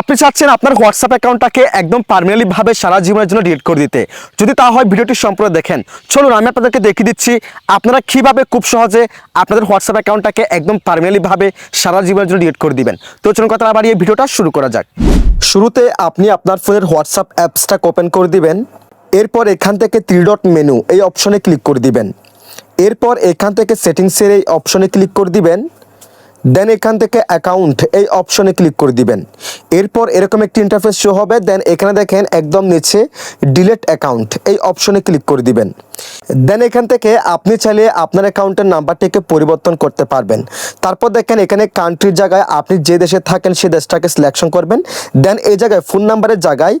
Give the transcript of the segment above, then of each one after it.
আপনি চাচ্ছেন আপনার হোয়াটসঅ্যাপ অ্যাকাউন্টটাকে একদম পার্মানেন্টলি ভাবে সারা জীবনের জন্য ডিলিট করে দিতে। যদি তা হয় ভিডিওটি সম্পূর্ণ দেখেন। চলুন আমি আপনাদেরকে দেখিয়ে দিচ্ছি, আপনারা কীভাবে খুব সহজে আপনাদের হোয়াটসঅ্যাপ অ্যাকাউন্টটাকে একদম পার্মানেন্টলি ভাবে সারা জীবনের জন্য ডিলিট করে দিবেন। তো চলুন কথা না বাড়িয়ে ভিডিওটা শুরু করা যাক। শুরুতে আপনি আপনার ফোনের হোয়াটসঅ্যাপ অ্যাপসটা ওপেন করে দিবেন। এরপর এখান থেকে থ্রি ডট মেনু এই অপশনে ক্লিক করে দিবেন। এরপর এখান থেকে সেটিংসের এই অপশনে ক্লিক করে দিবেন। দেন এখান থেকে অ্যাকাউন্ট এই অপশনে ক্লিক করে দিবেন। এরপর এরকম একটি ইন্টারফেস শো হবে দেন এখানে দেখেন একদম নিচে ডিলেট অ্যাকাউন্ট এই অপশনে ক্লিক করে দিবেন। দেন এখান থেকে আপনি চাইলে আপনার অ্যাকাউন্টের নাম্বারটিকে পরিবর্তন করতে পারবেন। তারপর দেখেন এখানে কান্ট্রির জায়গায় আপনি যে দেশে থাকেন সেই দেশটাকে সিলেকশন করবেন। দেন এই জায়গায় ফোন নাম্বারের জায়গায়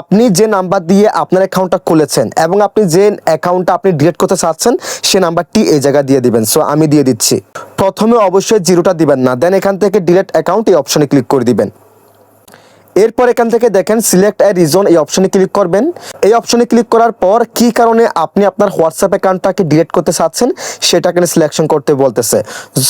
আপনি যে নাম্বার দিয়ে আপনার অ্যাকাউন্টটা খুলেছেন এবং আপনি যে অ্যাকাউন্টটা আপনি ডিলিট করতে চাচ্ছেন, সে নাম্বারটি এই জায়গায় দিয়ে দিবেন। সো আমি দিয়ে দিচ্ছি। প্রথমে অবশ্যই জিরোটা দিবেন না। দেন এখান থেকে ডিলেট অ্যাকাউন্ট এই অপশনে ক্লিক করে দিবেন। এরপর এখান থেকে দেখেন সিলেক্ট এ রিজন এই অপশনে ক্লিক করবেন। এই অপশনে ক্লিক করার পর কি কারণে আপনি আপনার হোয়াটসঅ্যাপ অ্যাকাউন্টটাকে ডিলেট করতে চাচ্ছেন, সেটা এখানে সিলেকশন করতে বলতেছে।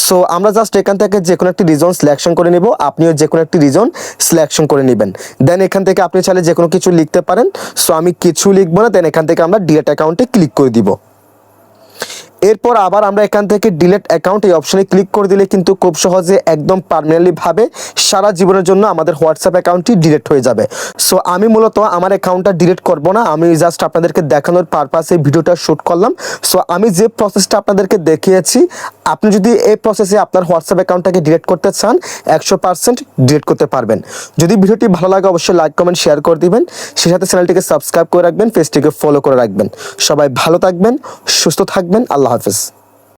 সো আমরা জাস্ট এখান থেকে যে কোনো একটি রিজন সিলেকশন করে নিব, আপনিও যে কোনো একটি রিজন সিলেকশন করে নেবেন। দেন এখান থেকে আপনি চাইলে যে কোনো কিছু লিখতে পারেন। সো আমি কিছু লিখব না দেন এখান থেকে আমরা ডিলেট অ্যাকাউন্টে ক্লিক করে দিব। এরপর আবার আমরা এখান থেকে ডিলেট অ্যাকাউন্ট এই অপশনে ক্লিক করে দিলে কিন্তু খুব সহজে একদম পার্মানেন্টলি ভাবে সারা জীবনের জন্য আমাদের হোয়াটসঅ্যাপ অ্যাকাউন্টটি ডিলিট হয়ে যাবে। সো আমি মূলত আমার অ্যাকাউন্টটা ডিলেট করব না, আমি জাস্ট আপনাদেরকে দেখানোর পারপাসে ভিডিওটা শ্যুট করলাম। সো আমি যে প্রসেসটা আপনাদেরকে দেখিয়েছি, আপনি যদি এই প্রসেসে আপনার হোয়াটসঅ্যাপ অ্যাকাউন্টটাকে ডিলিট করতে চান, একশো পার্সেন্ট ডিলিট করতে পারবেন। যদি ভিডিওটি ভালো লাগে, অবশ্যই লাইক কমেন্ট শেয়ার করে দিবেন। সেই সাথে চ্যানেলটিকে সাবস্ক্রাইব করে রাখবেন পেজটিকে ফলো করে রাখবেন। সবাই ভালো থাকবেন, সুস্থ থাকবেন আল্লাহ হাফেজ